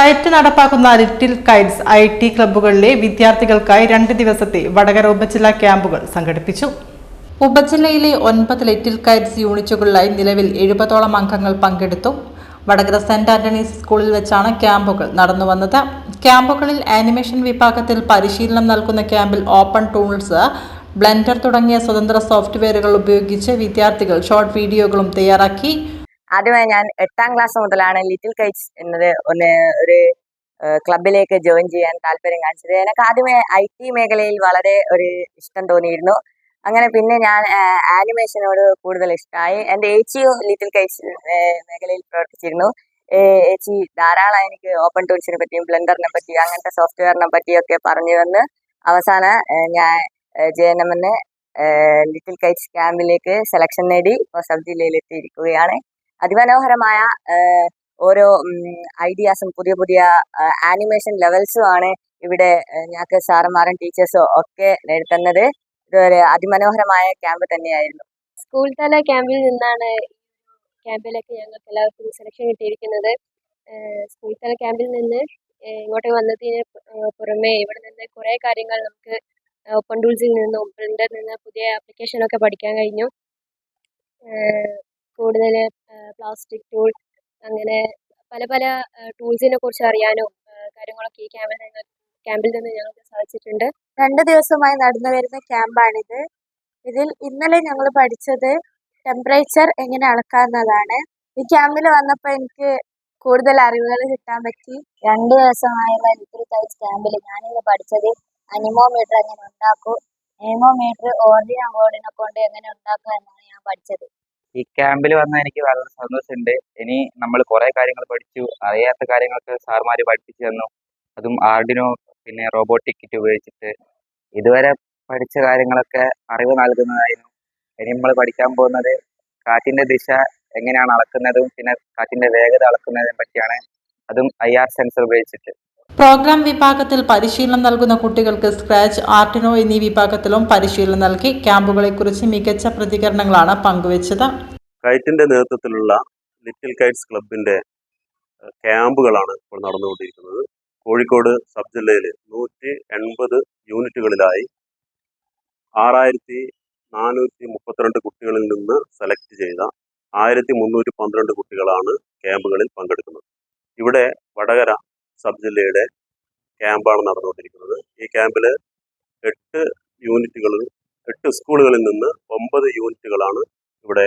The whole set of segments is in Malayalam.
കയറ്റ് നടപ്പാക്കുന്ന ലിറ്റിൽ കൈറ്റ്സ് ഐ ടി ക്ലബ്ബുകളിലെ വിദ്യാർത്ഥികൾക്കായി രണ്ട് ദിവസത്തെ വടകര ഉപജില്ലാ ക്യാമ്പുകൾ സംഘടിപ്പിച്ചു. ഉപജില്ലയിലെ ഒൻപത് ലിറ്റിൽ കൈറ്റ്സ് യൂണിറ്റുകളിലായി നിലവിൽ എഴുപതോളം അംഗങ്ങൾ പങ്കെടുത്തു. വടകര സെന്റ് ആന്റണീസ് സ്കൂളിൽ വെച്ചാണ് ക്യാമ്പുകൾ നടന്നു വന്നത് ക്യാമ്പുകളിൽ ആനിമേഷൻ വിഭാഗത്തിൽ പരിശീലനം നൽകുന്ന ക്യാമ്പിൽ ഓപ്പൺ ടൂൾസ് ബ്ലെൻഡർ തുടങ്ങിയ സ്വതന്ത്ര സോഫ്റ്റ്വെയറുകൾ ഉപയോഗിച്ച് വിദ്യാർത്ഥികൾ ഷോർട്ട് വീഡിയോകളും തയ്യാറാക്കി. ആദ്യമായി ഞാൻ എട്ടാം ക്ലാസ് മുതലാണ് ലിറ്റിൽ കൈറ്റ്സ് എന്നത് ഒന്ന് ഒരു ക്ലബിലേക്ക് ജോയിൻ ചെയ്യാൻ താല്പര്യം കാണിച്ചത്. എനിക്ക് ആദ്യമേ ഐ ടി മേഖലയിൽ വളരെ ഒരു ഇഷ്ടം തോന്നിയിരുന്നു. അങ്ങനെ പിന്നെ ഞാൻ ആനിമേഷനോട് കൂടുതൽ ഇഷ്ടമായി. എന്റെ ഏച്ചിയും ലിറ്റിൽ കൈറ്റ്സ് മേഖലയിൽ പ്രവർത്തിച്ചിരുന്നു. ഏച്ചി ധാരാളം എനിക്ക് ഓപ്പൺ ടൂൾസിനെ പറ്റിയും ബ്ലെൻഡറിനെ പറ്റിയും അങ്ങനത്തെ സോഫ്റ്റ്വെയറിനെ പറ്റിയൊക്കെ പറഞ്ഞു തന്ന്. അവസാന ഞാൻ J N M Little Kites ക്യാമ്പിലേക്ക് സെലക്ഷൻ നേടി. ഇപ്പോൾ സബ് ജില്ലയിൽ എത്തിയിരിക്കുകയാണ് അതിമനോഹരമായ ഓരോ ഐഡിയാസും പുതിയ പുതിയ ആനിമേഷൻ ലെവൽസും ആണ് ഇവിടെ ഞങ്ങൾക്ക് സാറന്മാരും ടീച്ചേഴ്സും ഒക്കെ നേടിത്തന്നത് ഇതൊരു അതിമനോഹരമായ ക്യാമ്പ് തന്നെയായിരുന്നു. സ്കൂൾ തല ക്യാമ്പിൽ നിന്നാണ് ക്യാമ്പിലേക്ക് ഞങ്ങൾക്ക് എല്ലാവർക്കും സെലക്ഷൻ കിട്ടിയിരിക്കുന്നത്. സ്കൂൾ തല ക്യാമ്പിൽ നിന്ന് ഇങ്ങോട്ട് വന്നതിന് പുറമേ ഇവിടെ നിന്ന് കുറേ കാര്യങ്ങൾ നമുക്ക് ഓപ്പൺ ടൂൾസിൽ നിന്നും പ്രിന്റിൽ നിന്ന് പുതിയ ആപ്ലിക്കേഷനൊക്കെ പഠിക്കാൻ കഴിഞ്ഞു. കൂടുതൽ പ്ലാസ്റ്റിക് ടൂൾ അങ്ങനെ പല പല ടൂൾസിനെ കുറിച്ച് അറിയാനും കാര്യങ്ങളൊക്കെ ഈ ക്യാമ്പിൽ നിന്ന് ക്യാമ്പിൽ നിന്ന് ഞങ്ങൾക്ക് സാധിച്ചിട്ടുണ്ട്. രണ്ട് ദിവസമായി നടന്നു വരുന്ന ക്യാമ്പാണിത്. ഇതിൽ ഇന്നലെ ഞങ്ങൾ പഠിച്ചത് ടെമ്പറേച്ചർ എങ്ങനെ അളക്കാവുന്നതാണ്. ഈ ക്യാമ്പിൽ വന്നപ്പോൾ എനിക്ക് കൂടുതൽ അറിവുകൾ കിട്ടാൻ പറ്റി. രണ്ട് ദിവസമായുള്ള ലിറ്റിൽ തൈസ് ക്യാമ്പിൽ ഞാനിന്ന് പഠിച്ചത് അനിമോമീറ്റർ എങ്ങനെ ഉണ്ടാക്കും അനിമോമീറ്റർ ഓർഡിനോ ബോർഡിനെ കൊണ്ട് എങ്ങനെ ഉണ്ടാക്കുക എന്നാണ് ഞാൻ പഠിച്ചത്. ഈ ക്യാമ്പിൽ വന്ന എനിക്ക് വളരെ സന്തോഷമുണ്ട്. ഇനി നമ്മൾ കുറെ കാര്യങ്ങൾ പഠിച്ചു. അറിയാത്ത കാര്യങ്ങളൊക്കെ സാർമാർ പഠിപ്പിച്ചു തന്നു. അതും ആർഡിനോ പിന്നെ റോബോട്ടിക് കിറ്റ് ഉപയോഗിച്ചിട്ട്. ഇതുവരെ പഠിച്ച കാര്യങ്ങളൊക്കെ അറിവ് നൽകുന്നതായിരുന്നു. ഇനി നമ്മൾ പഠിക്കാൻ പോകുന്നത് കാറ്റിന്റെ ദിശ എങ്ങനെയാണ് അളക്കുന്നതും പിന്നെ കാറ്റിന്റെ വേഗത അളക്കുന്നതിനെ പറ്റിയാണ്. അതും ഐ ആർ സെൻസർ ഉപയോഗിച്ചിട്ട്. പ്രോഗ്രാം വിഭാഗത്തിൽ പരിശീലനം നൽകുന്ന കുട്ടികൾക്ക് സ്ക്രാച്ച് ആർട്ടിനോ എന്നീ വിഭാഗത്തിലും പരിശീലനം നൽകി ക്യാമ്പുകളെക്കുറിച്ച് മികച്ച പ്രതികരണങ്ങളാണ് പങ്കുവച്ചത്. കൈറ്റിന്റെ നേതൃത്വത്തിലുള്ള ലിറ്റിൽ കൈറ്റ്സ് ക്ലബിന്റെ ക്യാമ്പുകളാണ് ഇപ്പോൾ നടന്നുകൊണ്ടിരിക്കുന്നത്. കോഴിക്കോട് സബ് ജില്ലയിൽ നൂറ്റി എൺപത് യൂണിറ്റുകളിലായി ആറായിരത്തി നാനൂറ്റി മുപ്പത്തിരണ്ട് കുട്ടികളിൽ നിന്ന് സെലക്ട് ചെയ്ത ആയിരത്തി മുന്നൂറ്റി പന്ത്രണ്ട് കുട്ടികളാണ് ക്യാമ്പുകളിൽ പങ്കെടുക്കുന്നത്. ഇവിടെ വടകര സബ് ജില്ലയുടെ ക്യാമ്പാണ് നടന്നുകൊണ്ടിരിക്കുന്നത്. ഈ ക്യാമ്പിൽ എട്ട് യൂണിറ്റുകളിൽ എട്ട് സ്കൂളുകളിൽ നിന്ന് ഒമ്പത് യൂണിറ്റുകളാണ് ഇവിടെ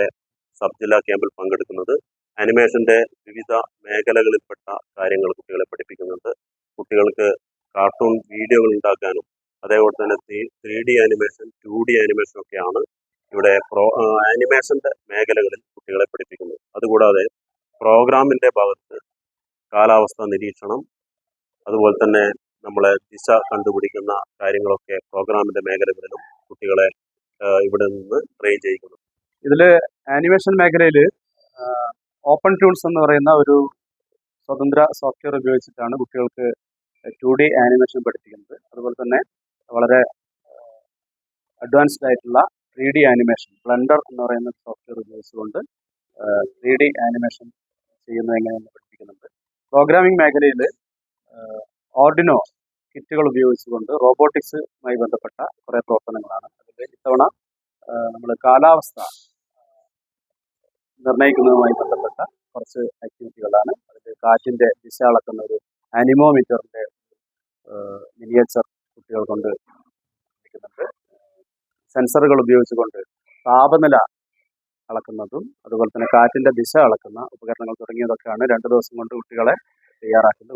സബ് ജില്ലാ ക്യാമ്പിൽ പങ്കെടുക്കുന്നത്. അനിമേഷന്റെ വിവിധ മേഖലകളിൽപ്പെട്ട കാര്യങ്ങൾ കുട്ടികളെ പഠിപ്പിക്കുന്നുണ്ട്. കുട്ടികൾക്ക് കാർട്ടൂൺ വീഡിയോകൾ ഉണ്ടാക്കാനും അതേപോലെ തന്നെ three D animation two D animation ഒക്കെയാണ് ഇവിടെ പ്രോ ആനിമേഷന്റെ മേഖലകളിൽ കുട്ടികളെ പഠിപ്പിക്കുന്നത്. അതുകൂടാതെ പ്രോഗ്രാമിന്റെ ഭാഗത്ത് കാലാവസ്ഥ നിരീക്ഷണം അതുപോലെ തന്നെ നമ്മളെ ദിശ കണ്ടുപിടിക്കുന്ന കാര്യങ്ങളൊക്കെ പ്രോഗ്രാമിന്റെ മേഖലകളിലും കുട്ടികളെ ഇവിടെ നിന്ന് ട്രെയിൻ ചെയ്യിക്കുന്നു. ഇതിൽ ആനിമേഷൻ മേഖലയിൽ ഓപ്പൺ ടൂൾസ് എന്ന് പറയുന്ന ഒരു സ്വതന്ത്ര സോഫ്റ്റ്വെയർ ഉപയോഗിച്ചിട്ടാണ് കുട്ടികൾക്ക് ടു ഡി ആനിമേഷൻ പഠിപ്പിക്കുന്നത്. അതുപോലെ തന്നെ വളരെ അഡ്വാൻസ്ഡ് ആയിട്ടുള്ള ത്രീ ഡി ആനിമേഷൻ ബ്ലണ്ടർ എന്ന് പറയുന്ന സോഫ്റ്റ്വെയർ ഉപയോഗിച്ചുകൊണ്ട് ത്രീ ഡി ആനിമേഷൻ ചെയ്യുന്നത് എങ്ങനെയെന്ന് പഠിപ്പിക്കുന്നുണ്ട്. പ്രോഗ്രാമിംഗ് മേഖലയിൽ ഓർഡിനോ കിറ്റുകൾ ഉപയോഗിച്ചുകൊണ്ട് റോബോട്ടിക്സുമായി ബന്ധപ്പെട്ട കുറേ പ്രവർത്തനങ്ങളാണ്. അതിൽ ഇത്തവണ നമ്മൾ കാലാവസ്ഥ നിർണയിക്കുന്നതുമായി ബന്ധപ്പെട്ട കുറച്ച് ആക്ടിവിറ്റികളാണ് അതിൽ കാറ്റിന്റെ ദിശ അളക്കുന്ന ഒരു അനിമോമീറ്ററിന്റെ മിനിയേച്ചർ കുട്ടികൾ കൊണ്ട് നിർമ്മിക്കുന്നുണ്ട് സെൻസറുകൾ ഉപയോഗിച്ചുകൊണ്ട് താപനില അളക്കുന്നതും അതുപോലെ തന്നെ കാറ്റിന്റെ ദിശ അളക്കുന്ന ഉപകരണങ്ങൾ തുടങ്ങിയതൊക്കെയാണ് രണ്ട് ദിവസം കൊണ്ട് കുട്ടികളെ തയ്യാറാക്കുന്നത്